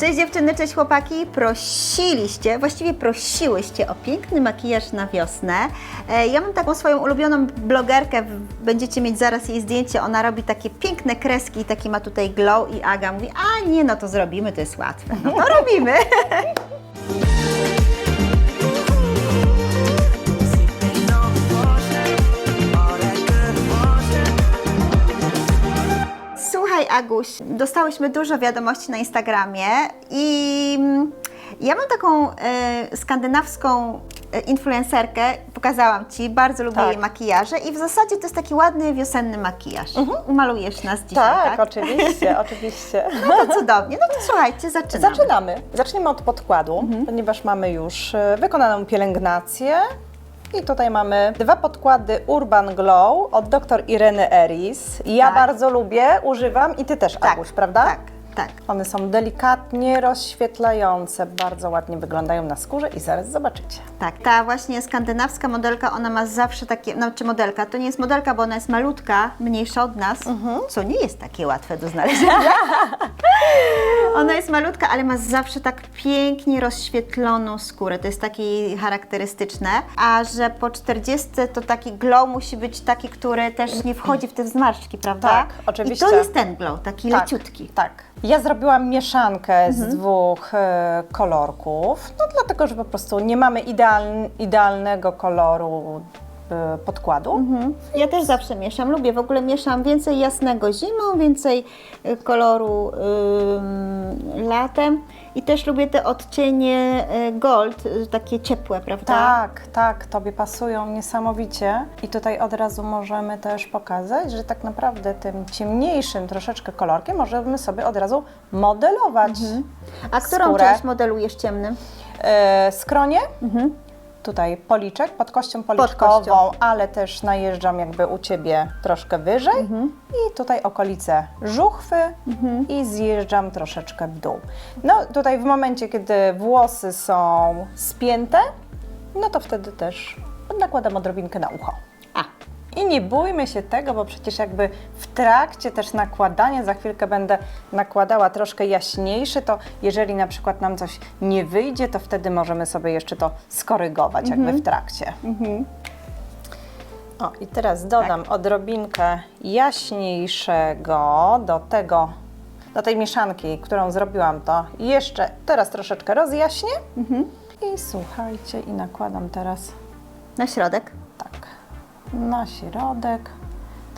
Cześć dziewczyny, cześć chłopaki. Prosiliście, właściwie prosiłyście o piękny makijaż na wiosnę. E, Ja mam taką swoją ulubioną blogerkę, będziecie mieć zaraz jej zdjęcie. Ona robi takie piękne kreski, taki ma tutaj glow i Aga mówi, a nie, no to zrobimy, to jest łatwe. No to robimy. Aguś, dostałyśmy dużo wiadomości na Instagramie i mm, ja mam taką e, skandynawską e, influencerkę, pokazałam Ci, bardzo lubię Tak. jej makijaże i w zasadzie to jest taki ładny wiosenny makijaż. Umalujesz nas dzisiaj, tak? Tak, oczywiście, oczywiście. No to cudownie. No to słuchajcie, zaczynamy. Zaczynamy. Zaczniemy od podkładu, ponieważ mamy już e, wykonaną pielęgnację. I tutaj mamy dwa podkłady Urban Glow od dr Ireny Eris. Ja Tak. bardzo lubię, używam i Ty też, Tak, Aguś, prawda? Tak, tak. One są delikatnie rozświetlające, bardzo ładnie wyglądają na skórze i zaraz zobaczycie. Tak, ta właśnie skandynawska modelka, ona ma zawsze takie, no czy modelka, to nie jest modelka, bo ona jest malutka, mniejsza od nas, co nie jest takie łatwe do znalezienia. ona jest malutka, ale ma zawsze tak pięknie rozświetloną skórę, to jest takie charakterystyczne, a że po 40 to taki glow musi być taki, który też nie wchodzi w te zmarszczki, prawda? Tak, oczywiście. I to jest ten glow, taki leciutki. Tak. Ja zrobiłam mieszankę Mhm. z dwóch e, kolorków, no dlatego, że po prostu nie mamy idealn, idealnego koloru podkładu. Mhm. Ja też zawsze mieszam, lubię, w ogóle mieszam więcej jasnego zimą, więcej y, koloru ym, latem i też lubię te odcienie y, gold, y, takie ciepłe, prawda? Tak, tak, Tobie pasują niesamowicie. I tutaj od razu możemy też pokazać, że tak naprawdę tym ciemniejszym troszeczkę kolorkiem możemy sobie od razu modelować A którą skórę. część modelujesz ciemnym? E, skronie, tutaj policzek pod kością policzkową, Mhm. kością. ale też najeżdżam jakby u Ciebie troszkę wyżej Mhm. i tutaj okolice żuchwy i zjeżdżam troszeczkę w dół. No tutaj w momencie, kiedy włosy są spięte, no to wtedy też nakładam odrobinkę na ucho. I nie bójmy się tego, bo przecież jakby w trakcie też nakładania, za chwilkę będę nakładała troszkę jaśniejszy, to jeżeli na przykład nam coś nie wyjdzie, to wtedy możemy sobie jeszcze to skorygować jakby w trakcie. O, i teraz dodam odrobinkę jaśniejszego do tego, do tej mieszanki, którą zrobiłam to jeszcze teraz troszeczkę rozjaśnię. I słuchajcie, i nakładam teraz na środek. Na środek.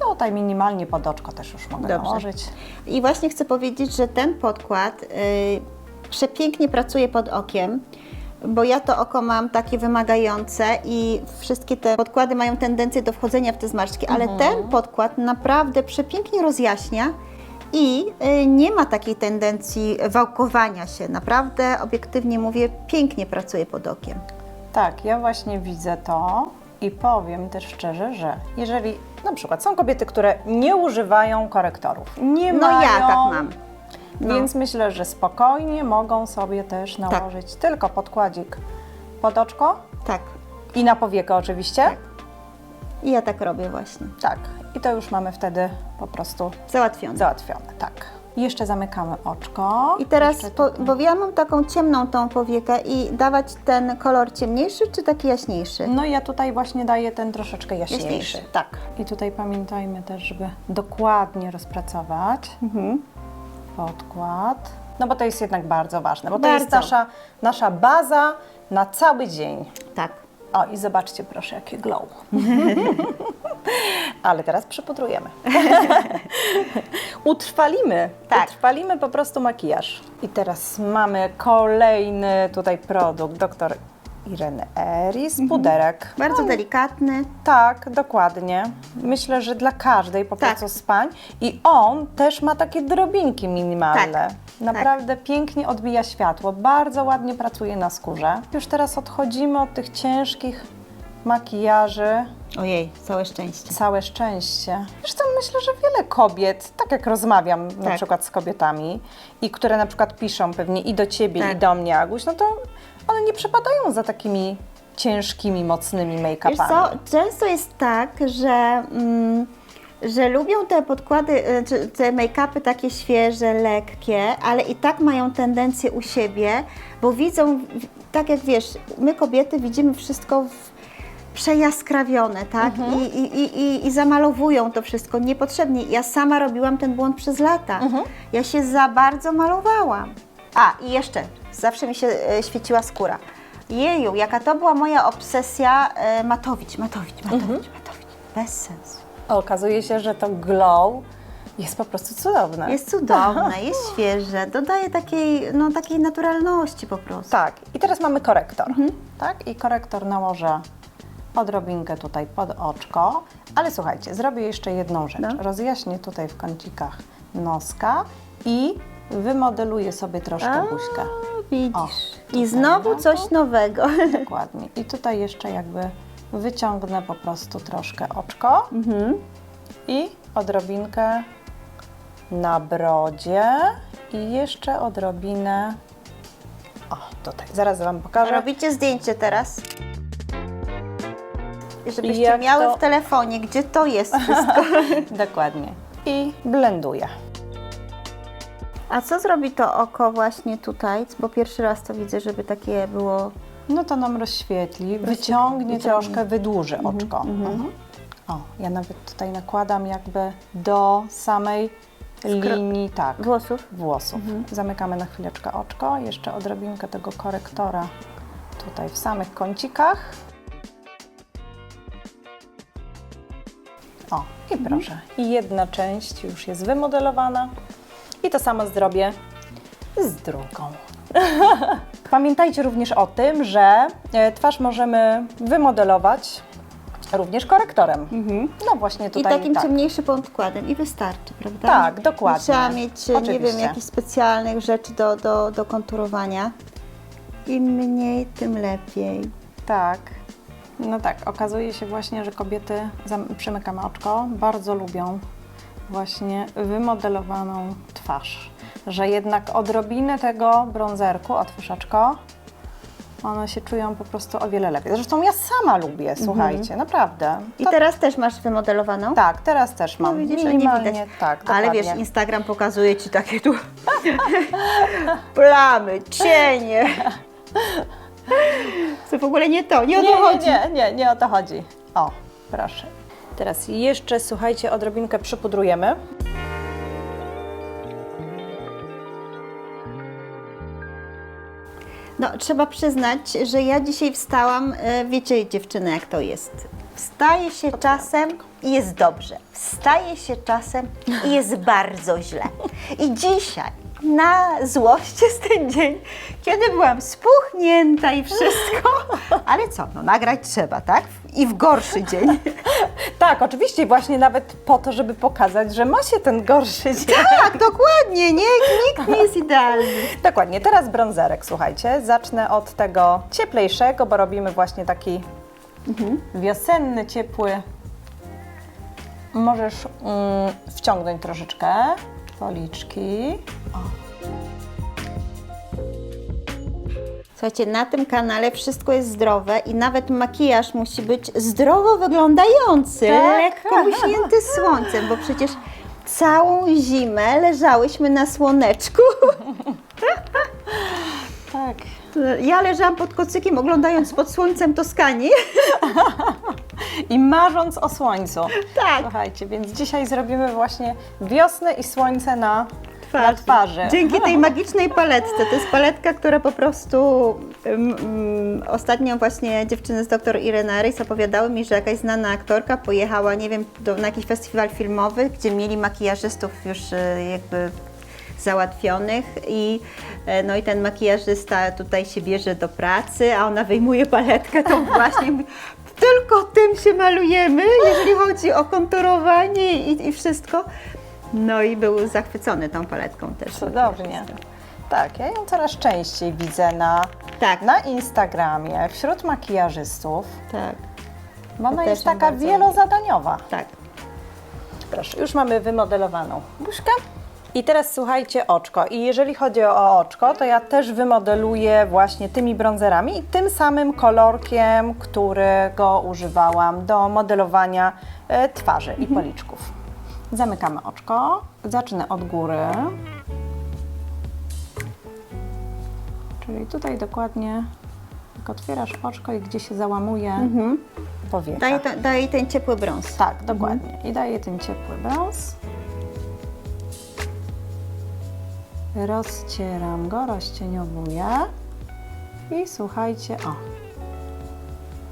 Tutaj minimalnie pod oczko też już mogę Dobrze. nałożyć. I właśnie chcę powiedzieć, że ten podkład y, przepięknie pracuje pod okiem, bo ja to oko mam takie wymagające i wszystkie te podkłady mają tendencję do wchodzenia w te zmarszczki, ale ten podkład naprawdę przepięknie rozjaśnia i y, nie ma takiej tendencji wałkowania się. Naprawdę, obiektywnie mówię, pięknie pracuje pod okiem. Tak, ja właśnie widzę to i powiem też szczerze, że jeżeli na przykład są kobiety, które nie używają korektorów, nie No mają, ja tak mam. No. Więc myślę, że spokojnie mogą sobie też nałożyć tylko podkładzik pod oczko Tak. i na powiekę oczywiście. Tak. I ja tak robię właśnie. tak. I to już mamy wtedy po prostu Załatwione. załatwione. Tak. Jeszcze zamykamy oczko. I teraz, po, bo ja mam taką ciemną tą powiekę i dawać ten kolor ciemniejszy czy taki jaśniejszy? No ja tutaj właśnie daję ten troszeczkę jaśniejszy. Jaśniejszy. Tak. I tutaj pamiętajmy też, żeby dokładnie rozpracować Mhm. podkład. No bo to jest jednak bardzo ważne, bo to jest Bardzo. nasza, nasza baza na cały dzień. Tak. O i zobaczcie proszę, jakie glow. Ale teraz przypudrujemy. Utrwalimy. Tak. Utrwalimy po prostu makijaż. I teraz mamy kolejny tutaj produkt, doktor Ireny Eris, puderek. Bardzo delikatny. Tak, dokładnie. Myślę, że dla każdej po Tak. prostu z pań. I on też ma takie drobinki minimalne. Tak, Naprawdę pięknie odbija światło, bardzo ładnie pracuje na skórze. Już teraz odchodzimy od tych ciężkich makijaży. Ojej, całe szczęście. Całe szczęście. Zresztą myślę, że wiele kobiet, tak jak rozmawiam na Tak. przykład z kobietami i które na przykład piszą pewnie i do ciebie, Tak. i do mnie, Aguś, no to one nie przepadają za takimi ciężkimi, mocnymi Wiesz make-upami. co, często jest tak, że mm, że lubią te podkłady, e, czy te make-upy takie świeże, lekkie, ale i tak mają tendencję u siebie, bo widzą, w- tak jak wiesz, my kobiety widzimy wszystko w, przejaskrawione, tak? I, i, i, i, I zamalowują to wszystko niepotrzebnie. Ja sama robiłam ten błąd przez lata. Ja się za bardzo malowałam. A, i jeszcze, zawsze mi się e, świeciła skóra. Jeju, jaka to była moja obsesja e, matowić, matowić, matowić, matowić. Bez sensu. Okazuje się, że to glow jest po prostu cudowne. Jest cudowne, jest świeże, dodaje takiej, no, takiej naturalności po prostu. Tak, i teraz mamy korektor. Mhm. Tak, i korektor nałożę odrobinkę tutaj pod oczko, ale słuchajcie, zrobię jeszcze jedną rzecz. No. Rozjaśnię tutaj w kącikach noska i wymodeluję sobie troszkę A, buźkę. Widzisz. O, I znowu coś nowego. Dokładnie. I tutaj jeszcze jakby wyciągnę po prostu troszkę oczko Mhm. i odrobinkę na brodzie i jeszcze odrobinę. O, tutaj, zaraz Wam pokażę. Robicie zdjęcie teraz. Żebyście miały to- w telefonie, gdzie to jest wszystko. Dokładnie. I blenduję. A co zrobi to oko właśnie tutaj? Bo pierwszy raz to widzę, żeby takie było. No to nam rozświetli, wyciągnie wyciągnie. troszkę, wydłuży oczko. Mhm. O, ja nawet tutaj nakładam jakby do samej Skro- linii, tak, Włosów? włosów. Zamykamy na chwileczkę oczko, jeszcze odrobinkę tego korektora tutaj w samych kącikach. O, i proszę. I jedna część już jest wymodelowana. I to samo zrobię z drugą. Pamiętajcie również o tym, że e, twarz możemy wymodelować również korektorem. No właśnie I tutaj takim tak. ciemniejszym podkładem i wystarczy, prawda? Tak, dokładnie. Nie trzeba mieć, e, nie wiem, Oczywiście. jakichś specjalnych rzeczy do, do, do konturowania. Im mniej, tym lepiej. Tak. No tak, okazuje się właśnie, że kobiety, przymykamy oczko, bardzo lubią właśnie wymodelowaną twarz. Że jednak odrobinę tego brązerku, otwórz oczko, one się czują po prostu o wiele lepiej. Zresztą ja sama lubię, słuchajcie, naprawdę. I To, teraz też masz wymodelowaną? tak, teraz też mam. No widzisz, a nie widać. tak, Ale dokładnie. wiesz, Instagram pokazuje Ci takie tu plamy, cienie. To w ogóle nie to, nie o to chodzi. Nie, nie, nie, nie o to chodzi. O, proszę. Teraz jeszcze, słuchajcie, odrobinkę przypudrujemy. No, trzeba przyznać, że ja dzisiaj wstałam, e, wiecie dziewczyny jak to jest. Wstaje się czasem i jest dobrze. Wstaje się czasem i jest bardzo źle. I dzisiaj na złość jest ten dzień, kiedy byłam spuchnięta i wszystko. Ale co, no nagrać trzeba, tak? I w gorszy dzień. Tak, oczywiście, właśnie nawet po to, żeby pokazać, że ma się ten gorszy dzień. Tak, dokładnie, nie, nikt nie jest idealny. Dokładnie, teraz brązerek, słuchajcie. Zacznę od tego cieplejszego, bo robimy właśnie taki wiosenny, ciepły. Możesz mm, wciągnąć troszeczkę policzki. Słuchajcie, na tym kanale wszystko jest zdrowe i nawet makijaż musi być zdrowo wyglądający, Tak. lekko uśnięty słońcem, bo przecież całą zimę leżałyśmy na słoneczku. Tak. Ja leżałam pod kocykiem oglądając pod słońcem Toskanii. I marząc o słońcu. Tak. Słuchajcie, więc dzisiaj zrobimy właśnie wiosnę i słońce na twarzy. Na twarzy. Dzięki tej magicznej paletce. To jest paletka, która po prostu um, um, ostatnio właśnie dziewczyny z doktor Irena Rejs opowiadały mi, że jakaś znana aktorka pojechała, nie wiem, do, na jakiś festiwal filmowy, gdzie mieli makijażystów już e, jakby załatwionych i e, no i ten makijażysta tutaj się bierze do pracy, a ona wyjmuje paletkę, to właśnie tylko tym się malujemy, jeżeli chodzi o konturowanie i, i wszystko. No i był zachwycony tą paletką też. Cudownie. Tak, ja ją coraz częściej widzę na, Tak. na Instagramie, wśród makijażystów, Tak, bo ona też jest ją taka bardzo wielozadaniowa. tak. Proszę, już mamy wymodelowaną buźkę. I teraz słuchajcie oczko. I jeżeli chodzi o oczko, to ja też wymodeluję właśnie tymi bronzerami i tym samym kolorkiem, którego używałam do modelowania e, twarzy i policzków. Zamykamy oczko. Zacznę od góry. Czyli tutaj dokładnie, jak otwierasz oczko i gdzie się załamuje powieka. Daje, to, daje ten ciepły brąz. Tak, dokładnie. I daję ten ciepły brąz. Rozcieram go, rozcieniowuję. I słuchajcie, o.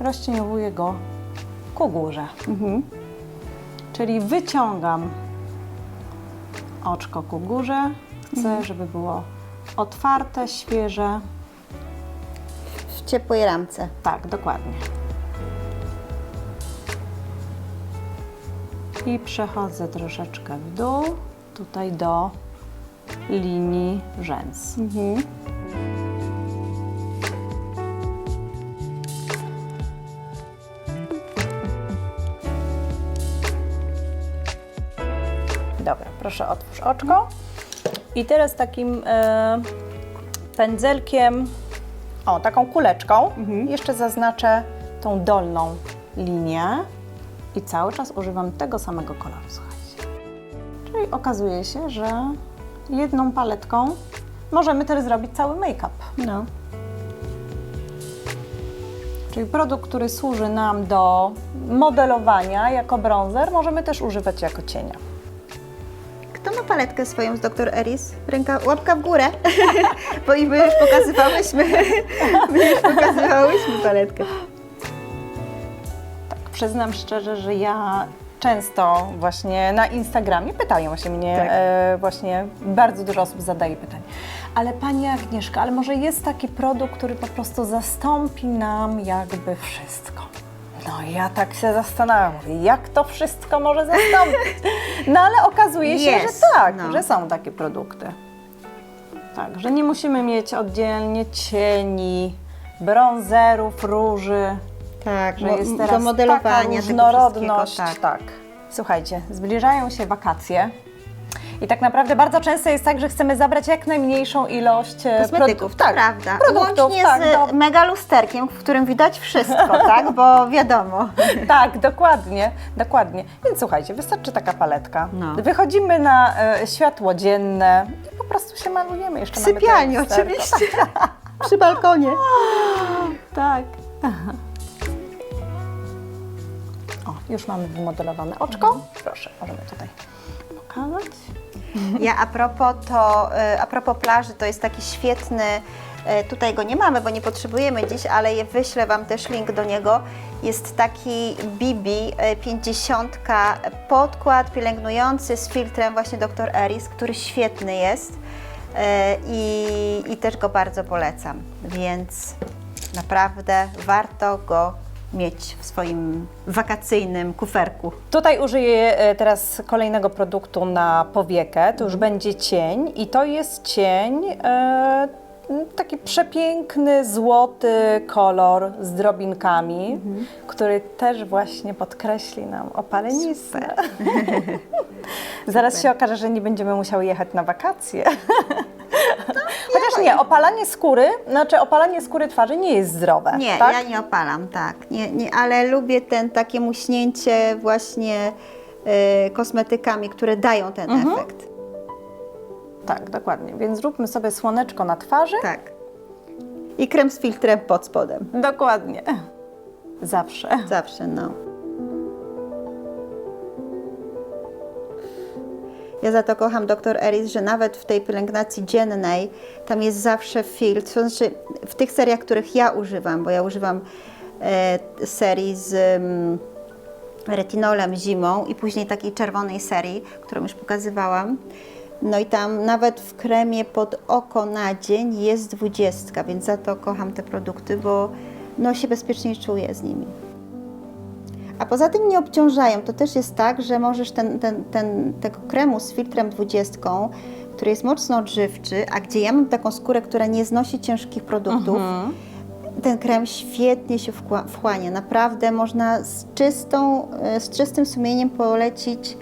Rozcieniowuję go ku górze. Mhm. Czyli wyciągam oczko ku górze. Chcę, Mhm. żeby było otwarte, świeże. W ciepłej ramce. Tak, dokładnie. I przechodzę troszeczkę w dół, tutaj do linii rzęs. Mhm. Oczko. I teraz takim e, pędzelkiem, o taką kuleczką, jeszcze zaznaczę tą dolną linię i cały czas używam tego samego koloru, słuchajcie. Czyli okazuje się, że jedną paletką możemy też zrobić cały make-up. No. Czyli produkt, który służy nam do modelowania jako bronzer, możemy też używać jako cienia. Paletkę swoją z dr Eris? Ręka, łapka w górę, bo i my już pokazywałyśmy, my już pokazywałyśmy paletkę. Tak, przyznam szczerze, że ja często właśnie na Instagramie pytają się mnie, Tak. e, właśnie bardzo dużo osób zadaje pytanie. Ale Pani Agnieszka, ale może jest taki produkt, który po prostu zastąpi nam jakby wszystko? No i ja tak się zastanawiam, mówię, jak to wszystko może zastąpić? No ale okazuje się, Jest, że tak, no. że są takie produkty. Tak, że nie musimy mieć oddzielnie cieni, bronzerów, róży, Tak, że mo- jest teraz do modelowania taka tego różnorodność. wszystkiego, tak. Słuchajcie, zbliżają się wakacje. I tak naprawdę bardzo często jest tak, że chcemy zabrać jak najmniejszą ilość e, Kosmetyków, produ- to tak, prawda. Produktów, Łącznie tak, z do- mega lusterkiem, w którym widać wszystko, tak? Bo wiadomo. tak, dokładnie, dokładnie. Więc słuchajcie, wystarczy taka paletka. No. Wychodzimy na e, światło dzienne i po prostu się malujemy. Jeszcze W sypialni oczywiście. Przy balkonie. Tak. O, już mamy wymodelowane oczko. Proszę, możemy tutaj pokazać. Ja a propos, to, y, a propos plaży, to jest taki świetny, y, tutaj go nie mamy, bo nie potrzebujemy dziś, ale wyślę Wam też link do niego. Jest taki BB y, 50 podkład pielęgnujący z filtrem właśnie Dr. Eris, który świetny jest i, i też go bardzo polecam, więc naprawdę warto go mieć w swoim wakacyjnym kuferku. Tutaj użyję e, teraz kolejnego produktu na powiekę. To już Mhm. będzie cień i to jest cień e, taki przepiękny, złoty kolor z drobinkami, Mhm. który też właśnie podkreśli nam opalenizny. Zaraz się okaże, że nie będziemy musiały jechać na wakacje. Chociaż nie, opalanie skóry, znaczy opalanie skóry twarzy nie jest zdrowe. Nie, tak? ja nie opalam, tak. Nie, nie, ale lubię ten takie muśnięcie właśnie y, kosmetykami, które dają ten Mhm. efekt. Tak, dokładnie. Więc zróbmy sobie słoneczko na twarzy. Tak. I krem z filtrem pod spodem. Dokładnie. Zawsze. Zawsze, no. Ja za to kocham dr Eris, że nawet w tej pielęgnacji dziennej tam jest zawsze filtr. To znaczy w tych seriach, których ja używam, bo ja używam e, serii z mm, retinolem zimą i później takiej czerwonej serii, którą już pokazywałam. No i tam nawet w kremie pod oko na dzień jest dwudziestka, więc za to kocham te produkty, bo no się bezpiecznie czuję z nimi. A poza tym nie obciążają. To też jest tak, że możesz ten, ten, ten, tego kremu z filtrem 20, który jest mocno odżywczy, a gdzie ja mam taką skórę, która nie znosi ciężkich produktów, ten krem świetnie się wchła- wchłania. Naprawdę można z, czystą, e, z czystym sumieniem polecić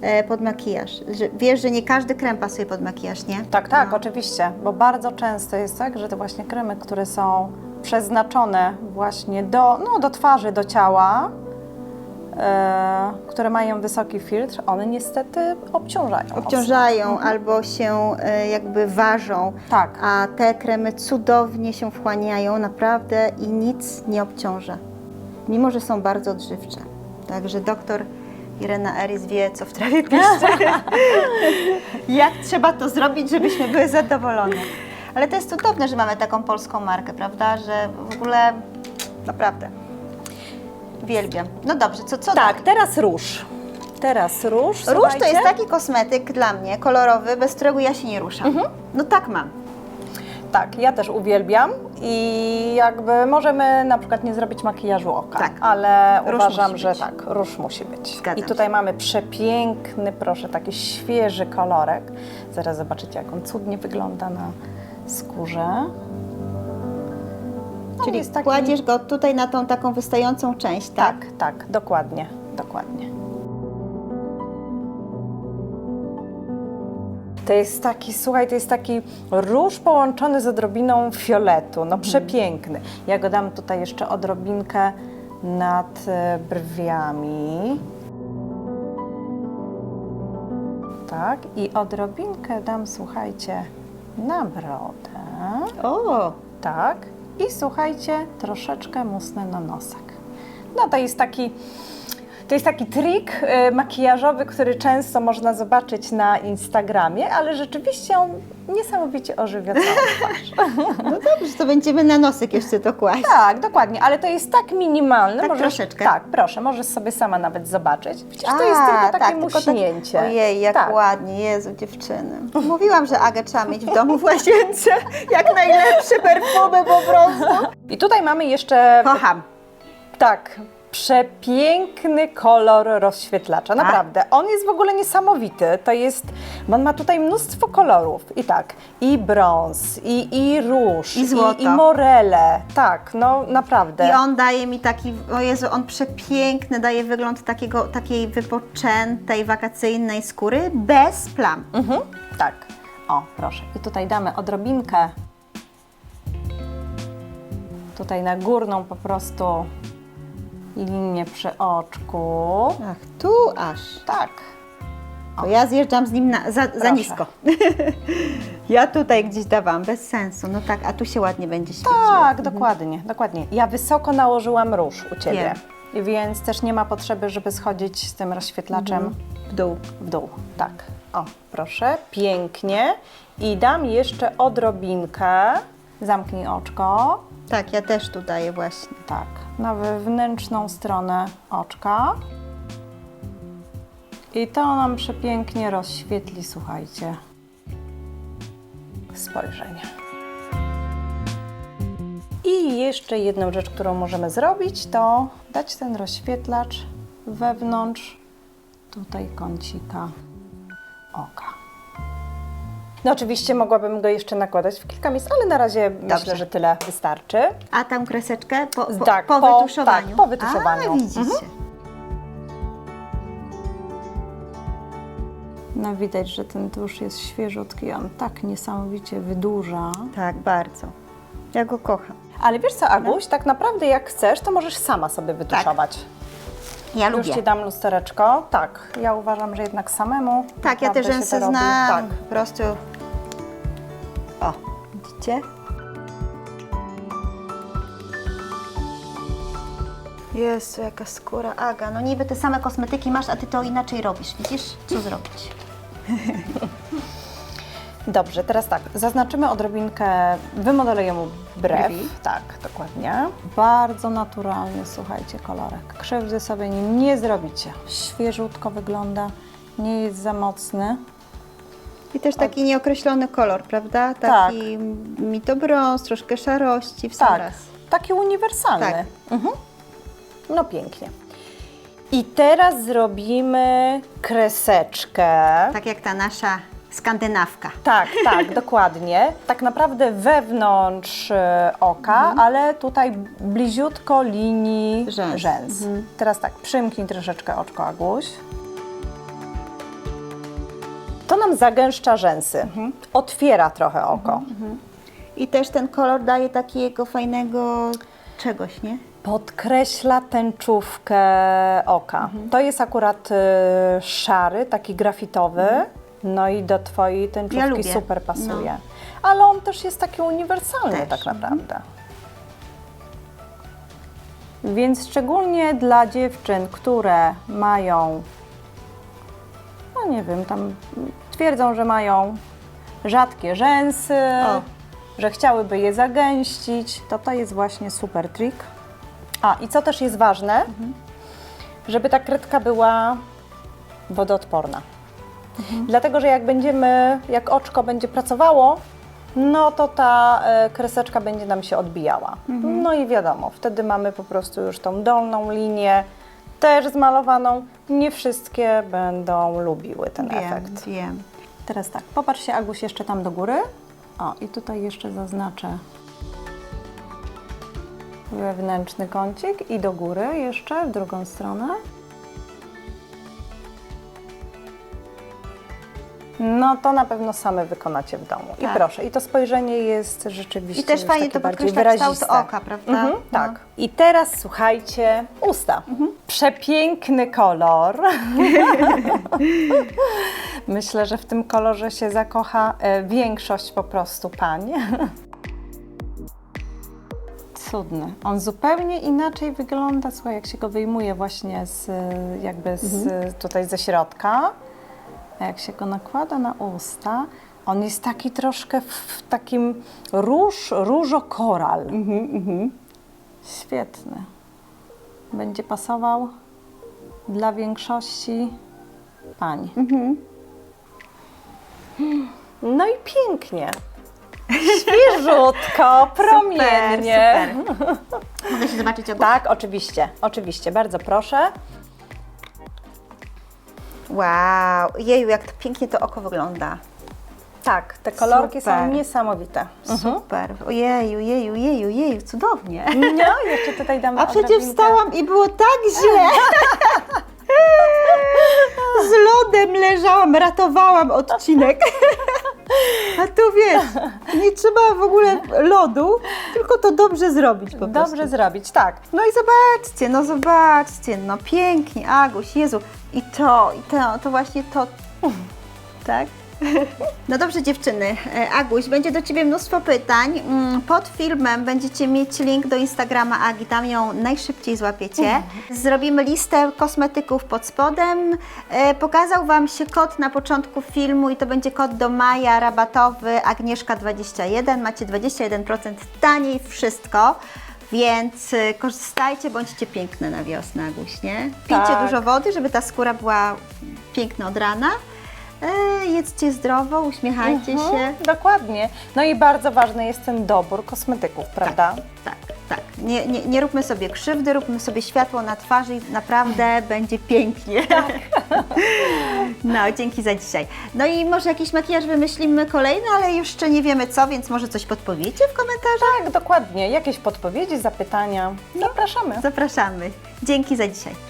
e, pod makijaż. Wiesz, że nie każdy krem pasuje pod makijaż, nie? Tak, tak, oczywiście, bo bardzo często jest tak, że te właśnie kremy, które są przeznaczone właśnie do, no, do twarzy, do ciała, które mają wysoki filtr, one niestety obciążają. Obciążają albo się e, jakby ważą, Tak. a te kremy cudownie się wchłaniają naprawdę i nic nie obciąża, mimo że są bardzo odżywcze. Także doktor Irena Eris wie, co w trawie piszczy. Jak trzeba to zrobić, żebyśmy były zadowolone. Ale to jest cudowne, że mamy taką polską markę, prawda? Że w ogóle naprawdę uwielbiam. No dobrze, co, co Tak, teraz róż. Teraz róż. Róż to słuchajcie. jest taki kosmetyk dla mnie, kolorowy, bez którego ja się nie ruszam. Mhm. No tak mam. Tak, ja też uwielbiam i jakby możemy na przykład nie zrobić makijażu oka, Tak. ale Róż uważam, musi że być. tak, róż musi być. Zgadzam I tutaj mamy przepiękny, proszę, taki świeży kolorek. Zaraz zobaczycie, jak on cudnie wygląda na skórze. Czyli jest taki- kładziesz go tutaj na tą taką wystającą część, tak? Tak, tak, dokładnie, dokładnie. To jest taki, słuchaj, to jest taki róż połączony z odrobiną fioletu, no przepiękny. Ja go dam tutaj jeszcze odrobinkę nad e, brwiami. Tak, i odrobinkę dam, słuchajcie, na brodę. O, Tak. I słuchajcie, troszeczkę musnę na nosek. No to jest taki, to jest taki trik y, makijażowy, który często można zobaczyć na Instagramie, ale rzeczywiście on niesamowicie ożywia całą twarz. no dobrze, to będziemy na nosek jeszcze to kłaść. tak, dokładnie, ale to jest tak minimalne. Tak troszeczkę? Tak, proszę, możesz sobie sama nawet zobaczyć. Przecież to jest tylko takie tak, tylko muśnięcie. Takie, ojej, jak tak. ładnie, Jezu, dziewczyny. Mówiłam, że Agę trzeba mieć w domu w łazience, jak najlepsze perfumy po prostu. I tutaj mamy jeszcze Kocham. Tak, przepiękny kolor rozświetlacza, Tak. naprawdę. On jest w ogóle niesamowity. To jest, bo on ma tutaj mnóstwo kolorów. I tak, i brąz, i, i róż, I złoto. i, i morele. Tak, no naprawdę. I on daje mi taki, o Jezu, on przepiękny, daje wygląd takiego, takiej wypoczętej, wakacyjnej skóry bez plam. Mhm, tak. O, proszę. I tutaj damy odrobinkę. Tutaj na górną po prostu linię przy oczku. Ach, tu aż. Tak. To ja zjeżdżam z nim na, za, za Proszę. nisko. ja tutaj gdzieś dawałam, bez sensu. No tak, a tu się ładnie będzie świeciło. Tak, dokładnie, dokładnie. Ja wysoko nałożyłam róż u Ciebie, więc też nie ma potrzeby, żeby schodzić z tym rozświetlaczem W dół. w dół. Tak. O, proszę, pięknie. I dam jeszcze odrobinkę. Zamknij oczko. Tak, ja też tu daję właśnie. Tak, na wewnętrzną stronę oczka. I to nam przepięknie rozświetli, słuchajcie, spojrzenie. I jeszcze jedną rzecz, którą możemy zrobić, to dać ten rozświetlacz wewnątrz tutaj kącika oka. No oczywiście mogłabym go jeszcze nakładać w kilka miejsc, ale na razie myślę, że tyle wystarczy. A tam kreseczkę po, po, Tak, po po- wytuszowaniu? tak, po wytuszowaniu. A, widzicie. Mhm. No widać, że ten tusz jest świeżutki, on tak niesamowicie wydłuża. Tak, bardzo. Ja go kocham. Ale wiesz co, Aguś, tak naprawdę jak chcesz, to możesz sama sobie wytuszować. Ja Już lubię. Ci dam lustereczko. Tak, ja uważam, że jednak samemu. Tak, ja te naprawdę się rzęsy to robi. znam. Tak. Po prostu. O, widzicie? Jezu, jaka skóra, Aga. No niby te same kosmetyki masz, a ty to inaczej robisz. Widzisz, co zrobić? Dobrze, teraz tak, zaznaczymy odrobinkę, wymodelujemy brew. Brwi. Tak, dokładnie. Bardzo naturalny, słuchajcie, kolorek. Krzywdy sobie nim nie zrobicie. Świeżutko wygląda, nie jest za mocny. I też taki nieokreślony kolor, prawda? Tak. Taki mi to brąz, troszkę szarości w sam Tak, raz. taki uniwersalny. Tak. Mhm. No pięknie. I teraz zrobimy kreseczkę. Tak jak ta nasza skandynawka. Tak, tak, dokładnie. Tak naprawdę wewnątrz e, oka, ale tutaj bliziutko linii Rzęs. rzęs. Teraz tak, przymknij troszeczkę oczko, Aguś. To nam zagęszcza rzęsy. Otwiera trochę oko. I też ten kolor daje takiego fajnego czegoś, nie? podkreśla tęczówkę oka. Mhm. To jest akurat y, szary, taki grafitowy. No i do Twojej tęczówki lubię. super pasuje. No. Ale on też jest taki uniwersalny Też. tak naprawdę. Więc szczególnie dla dziewczyn, które mają, no nie wiem, tam twierdzą, że mają rzadkie rzęsy, O. że chciałyby je zagęścić, to to jest właśnie super trik. A i co też jest ważne, żeby ta kredka była wodoodporna. Dlatego, że jak będziemy, jak oczko będzie pracowało, no to ta e, kreseczka będzie nam się odbijała. No i wiadomo, wtedy mamy po prostu już tą dolną linię też zmalowaną. Nie wszystkie będą lubiły ten Wiem, efekt. wiem. Teraz tak, popatrz się Aguś jeszcze tam do góry. O, i tutaj jeszcze zaznaczę wewnętrzny kącik i do góry jeszcze w drugą stronę. No to na pewno same wykonacie w domu. I Tak. proszę, i to spojrzenie jest rzeczywiście I też już fajnie takie to bardziej podkreśla kształt wyraziste. oka, prawda? Mhm, No. tak. I teraz słuchajcie, usta. Przepiękny kolor. Myślę, że w tym kolorze się zakocha e, większość po prostu pań. Cudny. On zupełnie inaczej wygląda, słuchaj, jak się go wyjmuje właśnie z, e, jakby z, tutaj ze środka. A jak się go nakłada na usta, on jest taki troszkę w takim róż, różokoral. Świetny. Będzie pasował dla większości pań. No i pięknie. Świeżutko, promiennie. Super, super. Mogę się zobaczyć obok? Tak, oczywiście, oczywiście, bardzo proszę. Wow, jeju, jak to pięknie to oko wygląda. Tak, te kolorki Super. są niesamowite. Super. Ojeju, jeju, jeju, jeju, cudownie. No, jeszcze tutaj damy A przecież odrobinkę. wstałam i było tak źle. Z lodem leżałam, ratowałam odcinek. A tu wiesz, nie trzeba w ogóle lodu, tylko to dobrze zrobić po prostu. Dobrze zrobić, tak. No i zobaczcie, no zobaczcie, no pięknie, Aguś, Jezu. I to, i to, to właśnie to, tak? No dobrze dziewczyny, E, Aguś, będzie do Ciebie mnóstwo pytań. Mm, Pod filmem będziecie mieć link do Instagrama Agi, tam ją najszybciej złapiecie. Zrobimy listę kosmetyków pod spodem. E, Pokazał Wam się kod na początku filmu i to będzie kod do maja rabatowy Agnieszka21. Macie 21% taniej wszystko. Więc y, korzystajcie, bądźcie piękne na wiosnę, Aguś, nie? Pijcie Tak. dużo wody, żeby ta skóra była piękna od rana. E, jedzcie zdrowo, uśmiechajcie Mhm, się. Dokładnie. No i bardzo ważny jest ten dobór kosmetyków, prawda? Tak, tak. Nie, nie, nie róbmy sobie krzywdy, róbmy sobie światło na twarzy i naprawdę będzie pięknie. No, dzięki za dzisiaj. No i może jakiś makijaż wymyślimy kolejny, ale jeszcze nie wiemy co, więc może coś podpowiecie w komentarzach? Tak, dokładnie. Jakieś podpowiedzi, zapytania. Zapraszamy. Zapraszamy. Dzięki za dzisiaj.